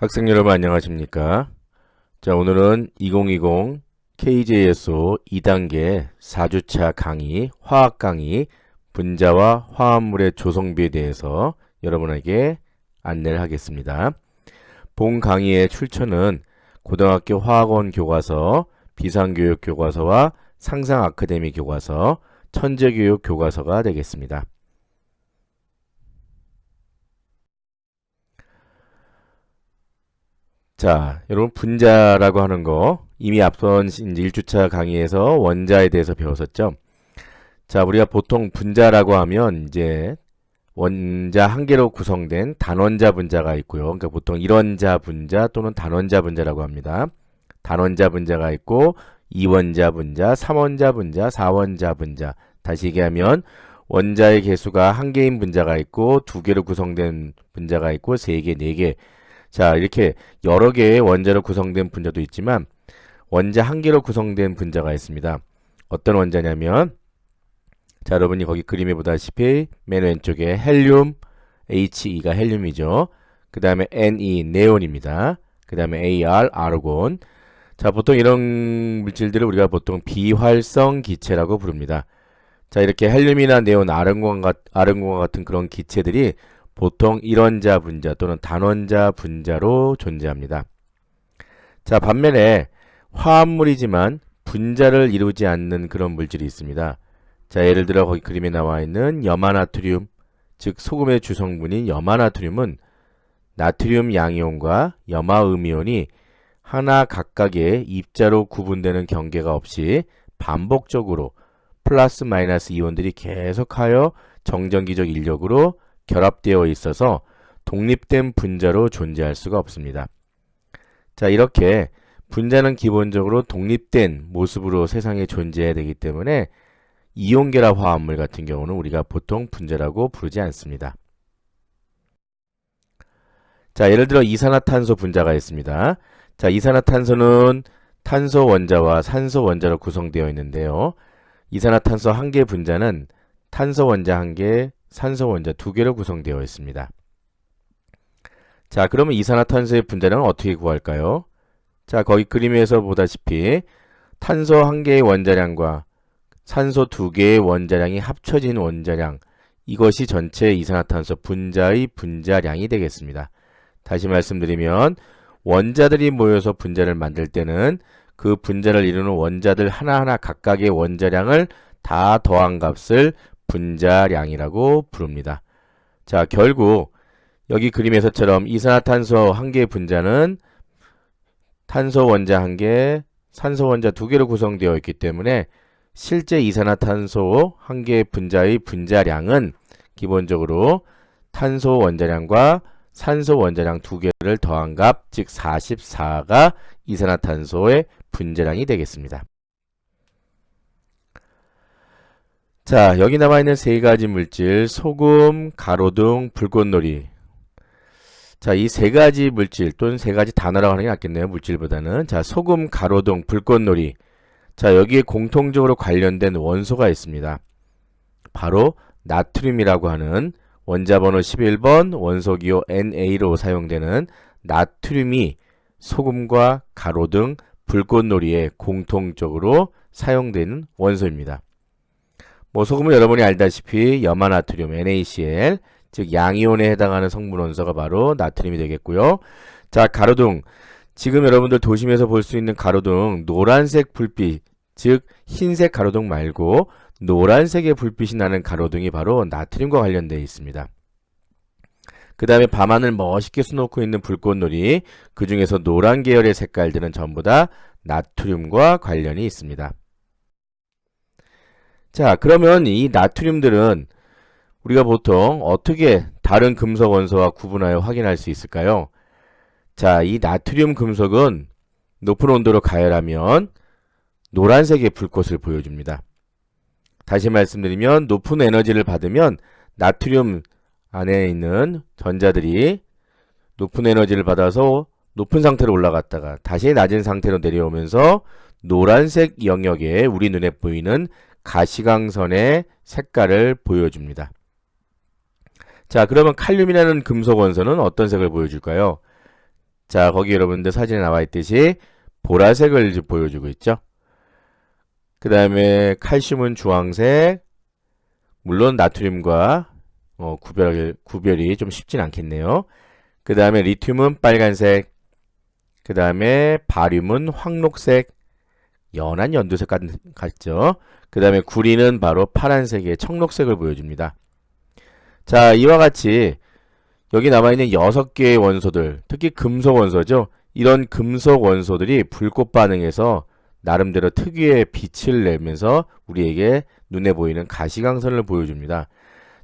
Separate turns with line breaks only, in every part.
학생 여러분 안녕하십니까? 자, 오늘은 2020 KJSO 2단계 4주차 강의, 화학 강의, 분자와 화합물의 조성비에 대해서 여러분에게 안내를 하겠습니다. 본 강의의 출처는 고등학교 화학원 교과서, 비상교육 교과서와 상상 아카데미 교과서, 천재교육 교과서가 되겠습니다. 자, 여러분 분자라고 하는 거 이미 앞선 이제 1주차 강의에서 원자에 대해서 배웠었죠. 자, 우리가 보통 분자라고 하면 이제 원자 한 개로 구성된 단원자 분자가 있고요. 그러니까 보통 일원자 분자 또는 단원자 분자라고 합니다. 단원자 분자가 있고 이원자 분자, 삼원자 분자, 사원자 분자. 다시 얘기하면 원자의 개수가 한 개인 분자가 있고 두 개로 구성된 분자가 있고 세 개, 네 개. 자, 이렇게 여러 개의 원자로 구성된 분자도 있지만 원자 한 개로 구성된 분자가 있습니다. 어떤 원자냐면 자, 여러분이 거기 그림에 보다시피 맨 왼쪽에 헬륨 HE가 헬륨이죠. 그 다음에 NE 네온입니다. 그 다음에 AR 아르곤. 자, 보통 이런 물질들을 우리가 보통 비활성 기체라고 부릅니다. 자, 이렇게 헬륨이나 네온, 아르곤과 같은 그런 기체들이 보통 일원자 분자 또는 단원자 분자로 존재합니다. 자, 반면에 화합물이지만 분자를 이루지 않는 그런 물질이 있습니다. 자, 예를 들어 거기 그림에 나와 있는 염화나트륨, 즉 소금의 주성분인 염화나트륨은 나트륨 양이온과 염화음이온이 하나 각각의 입자로 구분되는 경계가 없이 반복적으로 플러스 마이너스 이온들이 계속하여 정전기적 인력으로 결합되어 있어서 독립된 분자로 존재할 수가 없습니다. 자, 이렇게 분자는 기본적으로 독립된 모습으로 세상에 존재해야 되기 때문에 이온결합 화합물 같은 경우는 우리가 보통 분자라고 부르지 않습니다. 자, 예를 들어 이산화탄소 분자가 있습니다. 자, 이산화탄소는 탄소 원자와 산소 원자로 구성되어 있는데요. 이산화탄소 한 개 분자는 탄소 원자 한 개, 산소 원자 두 개로 구성되어 있습니다. 자, 그러면 이산화탄소의 분자량은 어떻게 구할까요? 자, 거기 그림에서 보다시피 탄소 한 개의 원자량과 산소 두 개의 원자량이 합쳐진 원자량, 이것이 전체 이산화탄소 분자의 분자량이 되겠습니다. 다시 말씀드리면 원자들이 모여서 분자를 만들 때는 그 분자를 이루는 원자들 하나하나 각각의 원자량을 다 더한 값을 분자량이라고 부릅니다. 자, 결국 여기 그림에서처럼 이산화탄소 한 개의 분자는 탄소 원자 한 개, 산소 원자 두 개로 구성되어 있기 때문에 실제 이산화탄소 한 개의 분자의 분자량은 기본적으로 탄소 원자량과 산소 원자량 두 개를 더한 값, 즉 44가 이산화탄소의 분자량이 되겠습니다. 자, 여기 남아 있는 세 가지 물질, 소금, 가로등, 불꽃놀이. 자, 이 세 가지 물질 또는 세 가지 단어라고 하는 게 낫겠네요. 물질보다는. 자, 소금, 가로등, 불꽃놀이. 자, 여기에 공통적으로 관련된 원소가 있습니다. 바로 나트륨이라고 하는 원자 번호 11번 원소기호 NA로 사용되는 나트륨이 소금과 가로등, 불꽃놀이에 공통적으로 사용되는 원소입니다. 뭐 소금은 여러분이 알다시피 염화나트륨 NaCl 즉 양이온에 해당하는 성분 원소가 바로 나트륨이 되겠고요. 자 가로등 지금 여러분들 도심에서 볼 수 있는 가로등 노란색 불빛 즉 흰색 가로등 말고 노란색의 불빛이 나는 가로등이 바로 나트륨과 관련되어 있습니다. 그 다음에 밤하늘 멋있게 수놓고 있는 불꽃놀이 그 중에서 노란 계열의 색깔들은 전부 다 나트륨과 관련이 있습니다. 자, 그러면 이 나트륨들은 우리가 보통 어떻게 다른 금속 원소와 구분하여 확인할 수 있을까요? 자, 이 나트륨 금속은 높은 온도로 가열하면 노란색의 불꽃을 보여줍니다. 다시 말씀드리면 높은 에너지를 받으면 나트륨 안에 있는 전자들이 높은 에너지를 받아서 높은 상태로 올라갔다가 다시 낮은 상태로 내려오면서 노란색 영역에 우리 눈에 보이는 가시광선의 색깔을 보여줍니다. 자, 그러면 칼륨이라는 금속 원소는 어떤 색을 보여줄까요? 자, 거기 여러분들 사진에 나와 있듯이 보라색을 보여주고 있죠. 그 다음에 칼슘은 주황색. 물론 나트륨과 어, 구별, 구별이 좀 쉽진 않겠네요. 그 다음에 리튬은 빨간색. 그 다음에 바륨은 황록색. 연한 연두색 같, 같죠. 그 다음에 구리는 바로 파란색의 청록색을 보여줍니다. 자, 이와 같이 여기 남아있는 6개의 원소들, 특히 금속 원소죠. 이런 금속 원소들이 불꽃 반응에서 나름대로 특유의 빛을 내면서 우리에게 눈에 보이는 가시광선을 보여줍니다.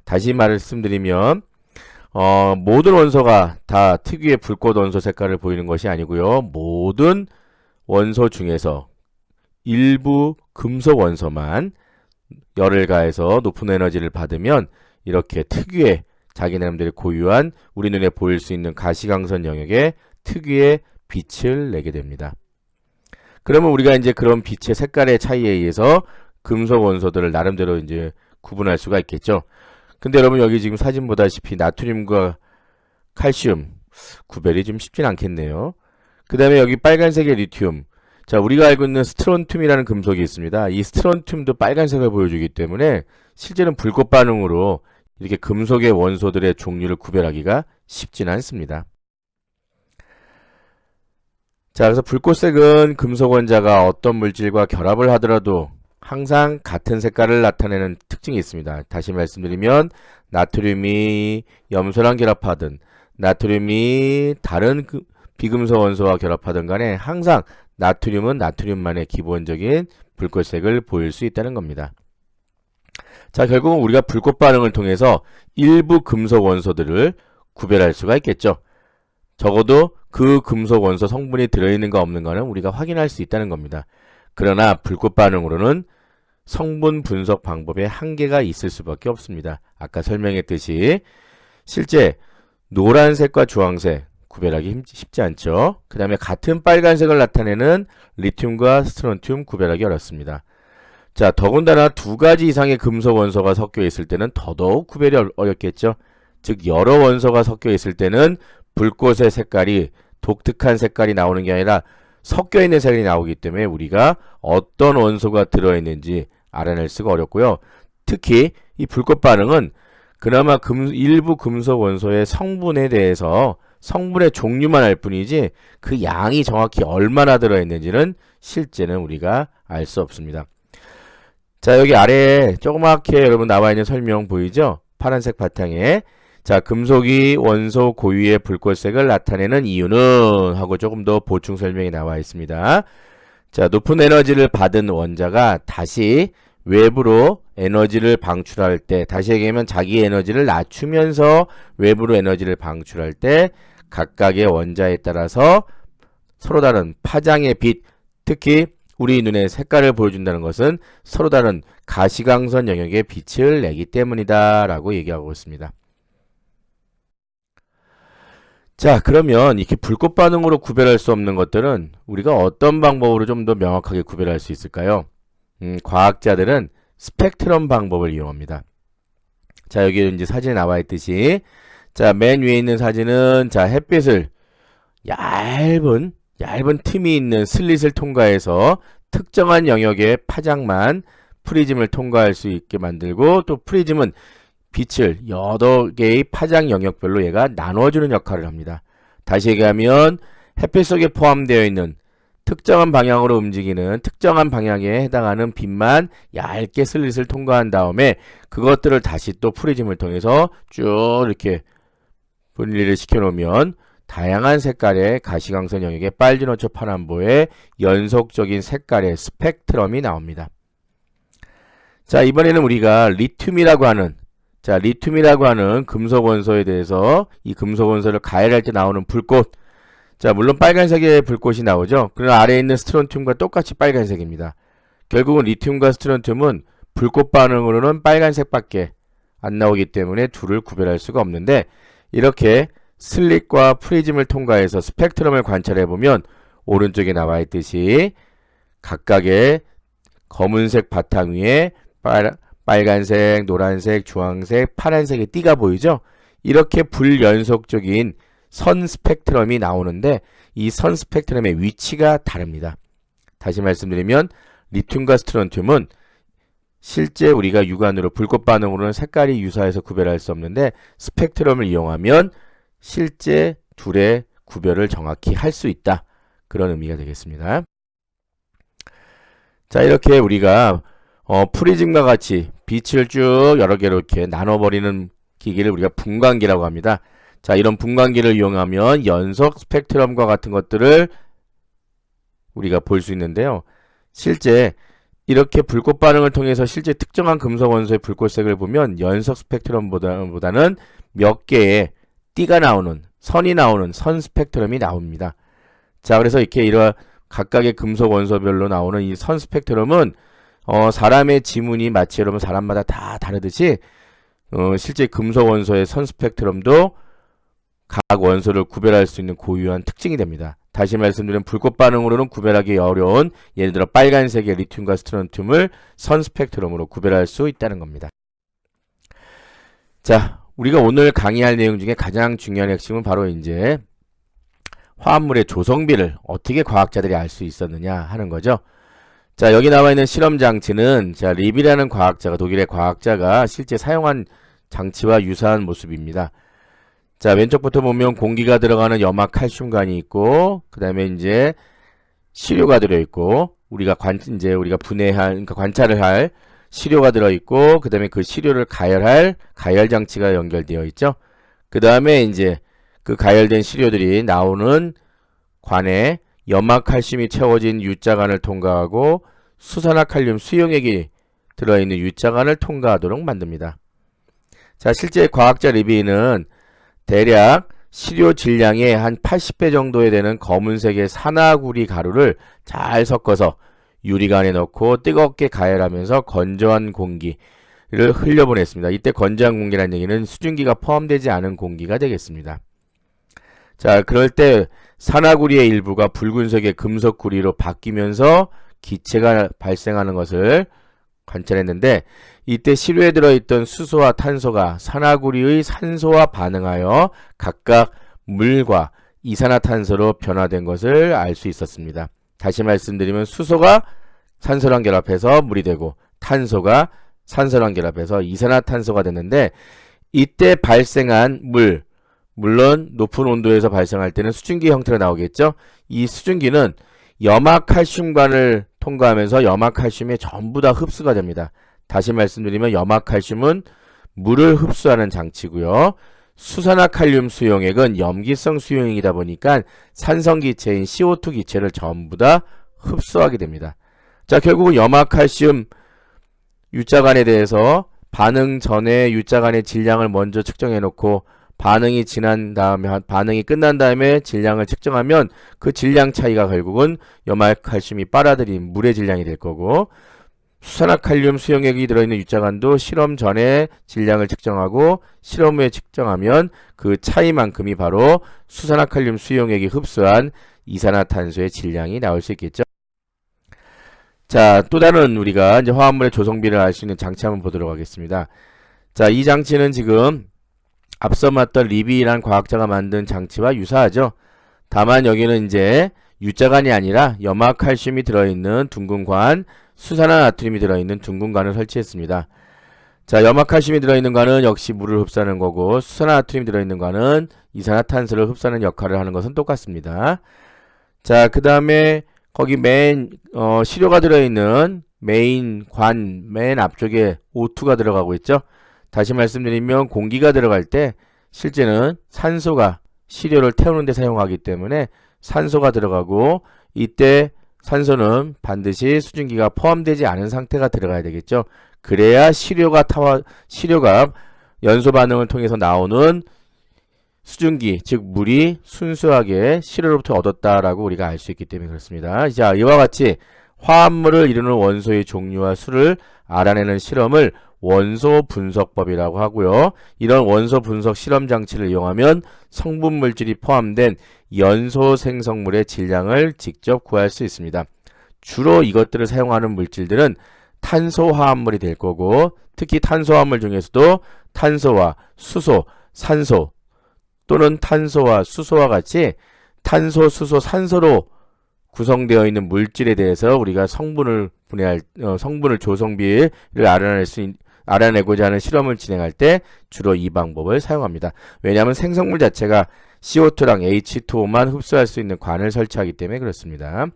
다시 말씀드리면 어, 모든 원소가 다 특유의 불꽃 원소 색깔을 보이는 것이 아니고요. 모든 원소 중에서 일부 금속 원소만 열을 가해서 높은 에너지를 받으면 이렇게 특유의 자기 나름대로 고유한 우리 눈에 보일 수 있는 가시광선 영역에 특유의 빛을 내게 됩니다. 그러면 우리가 이제 그런 빛의 색깔의 차이에 의해서 금속 원소들을 나름대로 이제 구분할 수가 있겠죠. 근데 여러분 여기 지금 사진 보다시피 나트륨과 칼슘 구별이 좀 쉽진 않겠네요. 그 다음에 여기 빨간색의 리튬. 자, 우리가 알고 있는 스트론튬이라는 금속이 있습니다. 이 스트론튬도 빨간색을 보여주기 때문에 실제는 불꽃 반응으로 이렇게 금속의 원소들의 종류를 구별하기가 쉽지는 않습니다. 자, 그래서 불꽃색은 금속 원자가 어떤 물질과 결합을 하더라도 항상 같은 색깔을 나타내는 특징이 있습니다. 다시 말씀드리면 나트륨이 염소랑 결합하든 나트륨이 다른 그 비금속 원소와 결합하든 간에 항상 나트륨은 나트륨만의 기본적인 불꽃색을 보일 수 있다는 겁니다. 자, 결국은 우리가 불꽃 반응을 통해서 일부 금속 원소들을 구별할 수가 있겠죠. 적어도 그 금속 원소 성분이 들어있는가 없는가는 우리가 확인할 수 있다는 겁니다. 그러나 불꽃 반응으로는 성분 분석 방법에 한계가 있을 수밖에 없습니다. 아까 설명했듯이 실제 노란색과 주황색 구별하기 쉽지 않죠. 그 다음에 같은 빨간색을 나타내는 리튬과 스트론튬 구별하기 어렵습니다. 자, 더군다나 두 가지 이상의 금속 원소가 섞여 있을 때는 더더욱 구별이 어렵겠죠. 즉 여러 원소가 섞여 있을 때는 불꽃의 색깔이 독특한 색깔이 나오는 게 아니라 섞여 있는 색이 나오기 때문에 우리가 어떤 원소가 들어있는지 알아낼 수가 어렵고요. 특히 이 불꽃 반응은 그나마 금, 일부 금속 원소의 성분에 대해서 성분의 종류만 알 뿐이지 그 양이 정확히 얼마나 들어있는지는 실제는 우리가 알 수 없습니다. 자 여기 아래에 조그맣게 여러분 나와 있는 설명 보이죠? 파란색 바탕에 자 금속이 원소 고유의 불꽃색을 나타내는 이유는 하고 조금 더 보충 설명이 나와 있습니다. 자 높은 에너지를 받은 원자가 다시 외부로 에너지를 방출할 때 다시 얘기하면 자기 에너지를 낮추면서 외부로 에너지를 방출할 때 각각의 원자에 따라서 서로 다른 파장의 빛 특히 우리 눈의 색깔을 보여준다는 것은 서로 다른 가시광선 영역의 빛을 내기 때문이다 라고 얘기하고 있습니다. 자 그러면 이렇게 불꽃 반응으로 구별할 수 없는 것들은 우리가 어떤 방법으로 좀 더 명확하게 구별할 수 있을까요? 음, 과학자들은 스펙트럼 방법을 이용합니다. 자 여기 이제 사진에 나와 있듯이 자 맨 위에 있는 사진은 자 햇빛을 얇은 얇은 틈이 있는 슬릿을 통과해서 특정한 영역의 파장만 프리즘을 통과할 수 있게 만들고 또 프리즘은 빛을 여러 개의 파장 영역별로 얘가 나눠주는 역할을 합니다. 다시 얘기하면 햇빛 속에 포함되어 있는 특정한 방향으로 움직이는 특정한 방향에 해당하는 빛만 얇게 슬릿을 통과한 다음에 그것들을 다시 또 프리즘을 통해서 쭉 이렇게 분리를 시켜 놓으면 다양한 색깔의 가시광선 영역의 빨주노초 파란보의 연속적인 색깔의 스펙트럼이 나옵니다. 자 이번에는 우리가 리튬이라고 하는 자 리튬이라고 하는 금속 원소에 대해서 이 금속 원소를 가열할 때 나오는 불꽃 자 물론 빨간색의 불꽃이 나오죠. 그러나 아래에 있는 스트론튬과 똑같이 빨간색입니다. 결국은 리튬과 스트론튬은 불꽃 반응으로는 빨간색밖에 안 나오기 때문에 둘을 구별할 수가 없는데 이렇게 슬릿과 프리즘을 통과해서 스펙트럼을 관찰해 보면 오른쪽에 나와 있듯이 각각의 검은색 바탕 위에 빨, 빨간색, 노란색, 주황색, 파란색의 띠가 보이죠? 이렇게 불연속적인 선 스펙트럼이 나오는데 이 선 스펙트럼의 위치가 다릅니다. 다시 말씀드리면 리튬과 스트론튬은 실제 우리가 육안으로 불꽃 반응으로는 색깔이 유사해서 구별할 수 없는데 스펙트럼을 이용하면 실제 둘의 구별을 정확히 할 수 있다. 그런 의미가 되겠습니다. 자, 이렇게 우리가 어, 프리즘과 같이 빛을 쭉 여러 개로 이렇게 나눠버리는 기기를 우리가 분광기라고 합니다. 자, 이런 분광기를 이용하면 연속 스펙트럼과 같은 것들을 우리가 볼 수 있는데요. 실제 이렇게 불꽃 반응을 통해서 실제 특정한 금속 원소의 불꽃색을 보면 연속 스펙트럼보다는 몇 개의 띠가 나오는 선이 나오는 선 스펙트럼이 나옵니다. 자, 그래서 이렇게 이런 각각의 금속 원소별로 나오는 이 선 스펙트럼은 어, 사람의 지문이 마치 여러분 사람마다 다 다르듯이 어, 실제 금속 원소의 선 스펙트럼도 각 원소를 구별할 수 있는 고유한 특징이 됩니다. 다시 말씀드리면 불꽃 반응으로는 구별하기 어려운 예를 들어 빨간색의 리튬과 스트론튬을 선 스펙트럼으로 구별할 수 있다는 겁니다. 자, 우리가 오늘 강의할 내용 중에 가장 중요한 핵심은 바로 이제 화합물의 조성비를 어떻게 과학자들이 알 수 있었느냐 하는 거죠. 자, 여기 나와 있는 실험 장치는 자, 립이라는 과학자가 독일의 과학자가 실제 사용한 장치와 유사한 모습입니다. 자, 왼쪽부터 보면 공기가 들어가는 염화 칼슘관이 있고 그 다음에 이제 시료가 들어 있고 우리가 관 이제 우리가 분해할 그러니까 관찰을 할 시료가 들어 있고 그 다음에 그 시료를 가열할 가열 장치가 연결되어 있죠. 그 다음에 이제 그 가열된 시료들이 나오는 관에 염화 칼슘이 채워진 U자관을 통과하고 수산화 칼륨 수용액이 들어있는 U자관을 통과하도록 만듭니다. 자, 실제 과학자 리비는 대략 시료 질량의 한 80배 정도에 되는 검은색의 산화구리 가루를 잘 섞어서 유리관에 넣고 뜨겁게 가열하면서 건조한 공기를 흘려보냈습니다. 이때 건조한 공기라는 얘기는 수증기가 포함되지 않은 공기가 되겠습니다. 자, 그럴 때 산화구리의 일부가 붉은색의 금속구리로 바뀌면서 기체가 발생하는 것을 관찰했는데 이때 시료에 들어있던 수소와 탄소가 산화구리의 산소와 반응하여 각각 물과 이산화탄소로 변화된 것을 알 수 있었습니다. 다시 말씀드리면 수소가 산소랑 결합해서 물이 되고 탄소가 산소랑 결합해서 이산화탄소가 됐는데 이때 발생한 물, 물론 높은 온도에서 발생할 때는 수증기 형태로 나오겠죠. 이 수증기는 염화 칼슘관을 통과하면서 염화칼슘이 전부 다 흡수가 됩니다. 다시 말씀드리면 염화칼슘은 물을 흡수하는 장치고요. 수산화칼륨 수용액은 염기성 수용액이다 보니까 산성기체인 CO2 기체를 전부 다 흡수하게 됩니다. 자, 결국은 염화칼슘 U자간에 대해서 반응 전에 U자간의 질량을 먼저 측정해 놓고 반응이 지난 다음에 반응이 끝난 다음에 질량을 측정하면 그 질량 차이가 결국은 염화 칼슘이 빨아들인 물의 질량이 될 거고 수산화 칼륨 수용액이 들어있는 유자간도 실험 전에 질량을 측정하고 실험 후에 측정하면 그 차이만큼이 바로 수산화 칼륨 수용액이 흡수한 이산화탄소의 질량이 나올 수 있겠죠. 자, 또 다른 우리가 이제 화합물의 조성비를 알 수 있는 장치 한번 보도록 하겠습니다. 자, 이 장치는 지금 앞서 봤던 리비란 과학자가 만든 장치와 유사하죠. 다만 여기는 이제 유자관이 아니라 염화칼슘이 들어있는 둥근 관, 수산화 나트륨이 들어있는 둥근 관을 설치했습니다. 자, 염화칼슘이 들어있는 관은 역시 물을 흡수하는 거고 수산화 나트륨이 들어있는 관은 이산화탄소를 흡수하는 역할을 하는 것은 똑같습니다. 자, 그 다음에 거기 맨 어, 시료가 들어있는 메인 관 맨 앞쪽에 O2가 들어가고 있죠. 다시 말씀드리면 공기가 들어갈 때 실제는 산소가 시료를 태우는 데 사용하기 때문에 산소가 들어가고 이때 산소는 반드시 수증기가 포함되지 않은 상태가 들어가야 되겠죠. 그래야 시료가 타와 시료가 연소 반응을 통해서 나오는 수증기, 즉 물이 순수하게 시료로부터 얻었다라고 우리가 알 수 있기 때문에 그렇습니다. 자, 이와 같이 화합물을 이루는 원소의 종류와 수를 알아내는 실험을 원소 분석법이라고 하고요. 이런 원소 분석 실험 장치를 이용하면 성분 물질이 포함된 연소 생성물의 질량을 직접 구할 수 있습니다. 주로 이것들을 사용하는 물질들은 탄소 화합물이 될 거고 특히 탄소 화합물 중에서도 탄소와 수소, 산소 또는 탄소와 수소와 같이 탄소, 수소, 산소로 구성되어 있는 물질에 대해서 우리가 성분을 분해할 어, 성분을 조성 비를 알아낼 수 있, 알아내고자 하는 실험을 진행할 때 주로 이 방법을 사용합니다. 왜냐하면 생성물 자체가 CO2랑 H2O만 흡수할 수 있는 관을 설치하기 때문에 그렇습니다.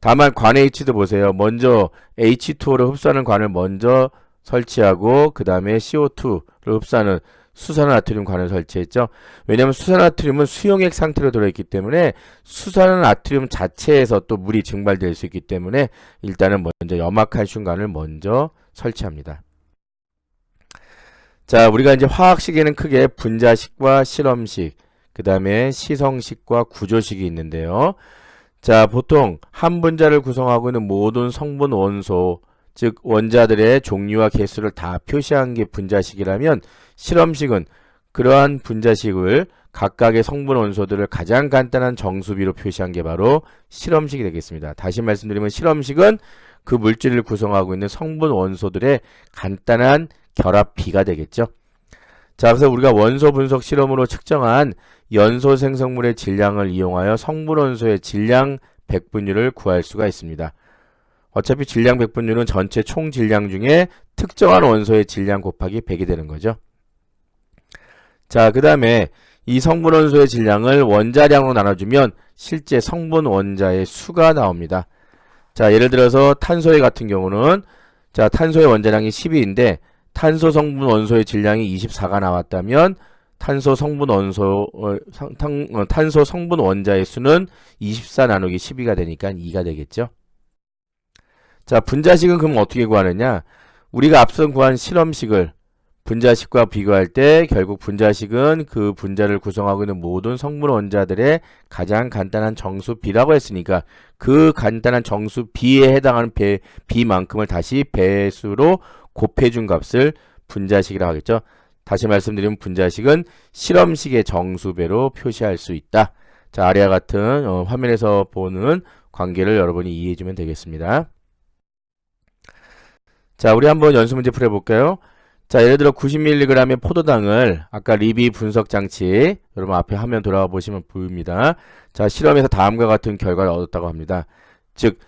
다만 관 H도 보세요. 먼저 H2O를 흡수하는 관을 먼저 설치하고 그 다음에 CO2를 흡수하는 수산화나트륨 관을 설치했죠. 왜냐하면 수산화나트륨은 수용액 상태로 들어있기 때문에 수산화나트륨 자체에서 또 물이 증발될 수 있기 때문에 일단은 먼저 염화칼슘 관을 먼저 설치합니다. 자, 우리가 이제 화학식에는 크게 분자식과 실험식, 그 다음에 시성식과 구조식이 있는데요. 자, 보통 한 분자를 구성하고 있는 모든 성분 원소, 즉 원자들의 종류와 개수를 다 표시한 게 분자식이라면 실험식은 그러한 분자식을 각각의 성분 원소들을 가장 간단한 정수비로 표시한 게 바로 실험식이 되겠습니다. 다시 말씀드리면 실험식은 그 물질을 구성하고 있는 성분 원소들의 간단한 결합비가 되겠죠. 자, 그래서 우리가 원소 분석 실험으로 측정한 연소 생성물의 질량을 이용하여 성분 원소의 질량 백분율을 구할 수가 있습니다. 어차피 질량 백분율은 전체 총 질량 중에 특정한 원소의 질량 곱하기 100이 되는 거죠. 자, 그 다음에 이 성분 원소의 질량을 원자량으로 나눠주면 실제 성분 원자의 수가 나옵니다. 자, 예를 들어서 탄소의 같은 경우는 자, 탄소의 원자량이 12인데 탄소 성분 원소의 질량이 24가 나왔다면 탄소 성분 원소 어, 탄, 어, 탄소 성분 원자의 수는 24 나누기 12가 되니까 2가 되겠죠. 자, 분자식은 그럼 어떻게 구하느냐? 우리가 앞선 구한 실험식을 분자식과 비교할 때 결국 분자식은 그 분자를 구성하고 있는 모든 성분 원자들의 가장 간단한 정수 B라고 했으니까 그 간단한 정수 B에 해당하는 배, B만큼을 다시 배수로 곱해준 값을 분자식이라고 하겠죠. 다시 말씀드리면 분자식은 실험식의 정수배로 표시할 수 있다. 자, 아래와 같은 어, 화면에서 보는 관계를 여러분이 이해해주면 되겠습니다. 자, 우리 한번 연수 문제 풀어볼까요? 자, 예를 들어 90mg의 포도당을 아까 리비 분석 장치 여러분 앞에 화면 돌아와 보시면 보입니다. 자, 실험에서 다음과 같은 결과를 얻었다고 합니다. 즉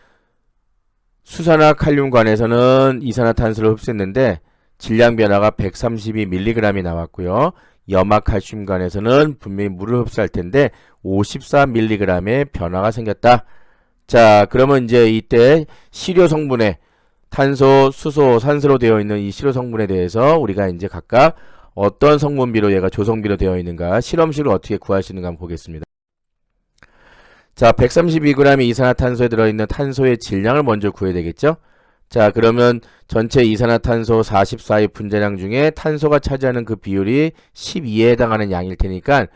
수산화 칼륨관에서는 이산화탄소를 흡수했는데 질량 변화가 132mg이 나왔고요. 염화칼슘관에서는 분명히 물을 흡수할 텐데 54mg의 변화가 생겼다. 자, 그러면 이제 이때 시료 성분의 탄소, 수소, 산소로 되어 있는 이 시료 성분에 대해서 우리가 이제 각각 어떤 성분비로 얘가 조성비로 되어 있는가 실험식으로 어떻게 있는가 한번 보겠습니다. 자, 132g의 이산화탄소에 들어있는 탄소의 질량을 먼저 구해야 되겠죠? 자, 그러면 전체 이산화탄소 44의 분자량 중에 탄소가 차지하는 그 비율이 12에 해당하는 양일 테니까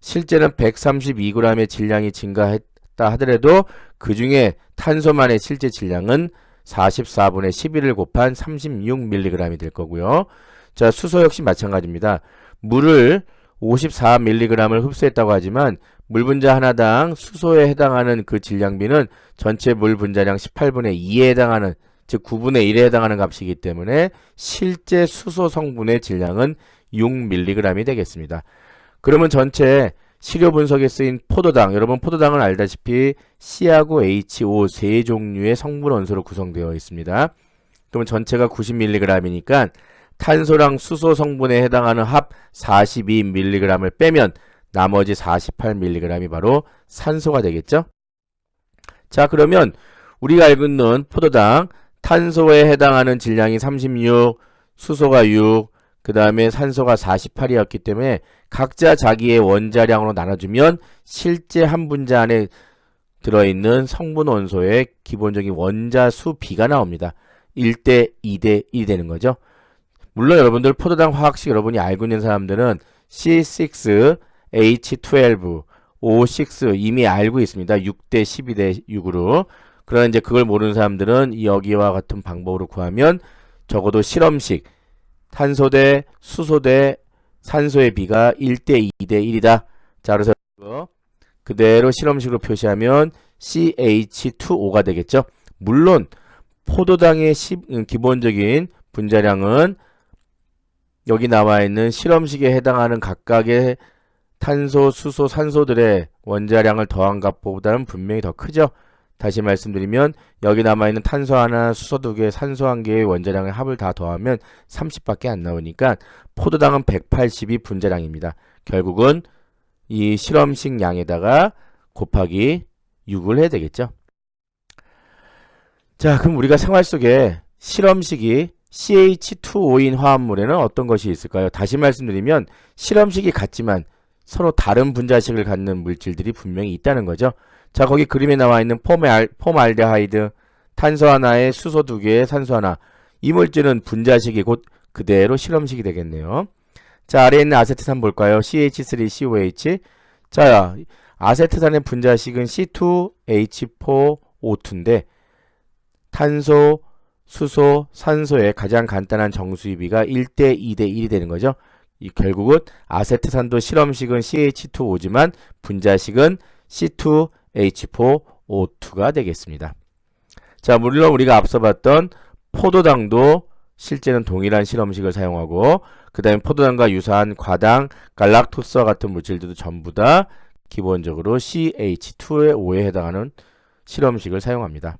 실제는 132g의 질량이 증가했다 하더라도 그 중에 탄소만의 실제 질량은 44분의 11을 곱한 36mg이 될 거고요. 자, 수소 역시 마찬가지입니다. 물을 54mg을 흡수했다고 하지만 물 분자 하나당 수소에 해당하는 그 질량비는 전체 물 분자량 18분의 2에 해당하는 즉 9분의 1에 해당하는 값이기 때문에 실제 수소 성분의 질량은 6mg이 되겠습니다. 그러면 전체 시료 분석에 쓰인 포도당, 여러분 포도당은 알다시피 C하고 HO 세 종류의 성분 원소로 구성되어 있습니다. 그러면 전체가 90mg이니까 탄소랑 수소 성분에 해당하는 합 42mg을 빼면 나머지 48mg이 바로 산소가 되겠죠? 자, 그러면 우리가 알고 있는 포도당 탄소에 해당하는 질량이 36, 수소가 6, 그 다음에 산소가 48이었기 때문에 각자 자기의 원자량으로 나눠주면 실제 한 분자 안에 들어있는 성분 원소의 기본적인 원자 수 비가 나옵니다. 1대 2대 1 되는 거죠. 물론 여러분들 포도당 화학식 여러분이 알고 있는 사람들은 C6, H12, O6 이미 알고 있습니다. 6대 12대 6으로. 그러나 이제 그걸 모르는 사람들은 여기와 같은 방법으로 구하면 적어도 실험식 탄소 대 수소 대 산소의 비가 1대 2대 1이다. 자, 그래서 그대로 실험식으로 표시하면 CH2O가 되겠죠. 물론 포도당의 시, 음, 기본적인 분자량은 여기 나와 있는 실험식에 해당하는 각각의 탄소, 수소, 산소들의 원자량을 더한 값보다는 분명히 더 크죠. 다시 말씀드리면 여기 남아있는 탄소 하나, 수소 두 개, 산소 한 개의 원자량의 합을 다 더하면 30밖에 안 나오니까 포도당은 180이 분자량입니다. 결국은 이 실험식 양에다가 곱하기 6을 해야 되겠죠. 자, 그럼 우리가 생활 속에 실험식이 CH2O인 화합물에는 어떤 것이 있을까요? 다시 말씀드리면 실험식이 같지만 서로 다른 분자식을 갖는 물질들이 분명히 있다는 거죠. 자, 거기 그림에 나와 있는 폼알, 폼알데하이드, 탄소 하나에 수소 두 개에 산소 하나. 이 물질은 분자식이 곧 그대로 실험식이 되겠네요. 자, 아래에 있는 아세트산 볼까요? CH3COH. 자, 아세트산의 분자식은 C2H4O2인데 탄소, 수소, 산소의 가장 간단한 정수입비가 1대 2대 1이 되는 거죠. 이 결국은 아세트산도 실험식은 CH2O지만 분자식은 C2H4O2가 되겠습니다. 자, 물론 우리가 앞서 봤던 포도당도 실제는 동일한 실험식을 사용하고 그 다음에 포도당과 유사한 과당, 갈락토스와 같은 물질들도 전부 다 기본적으로 CH2의 5에 해당하는 실험식을 사용합니다.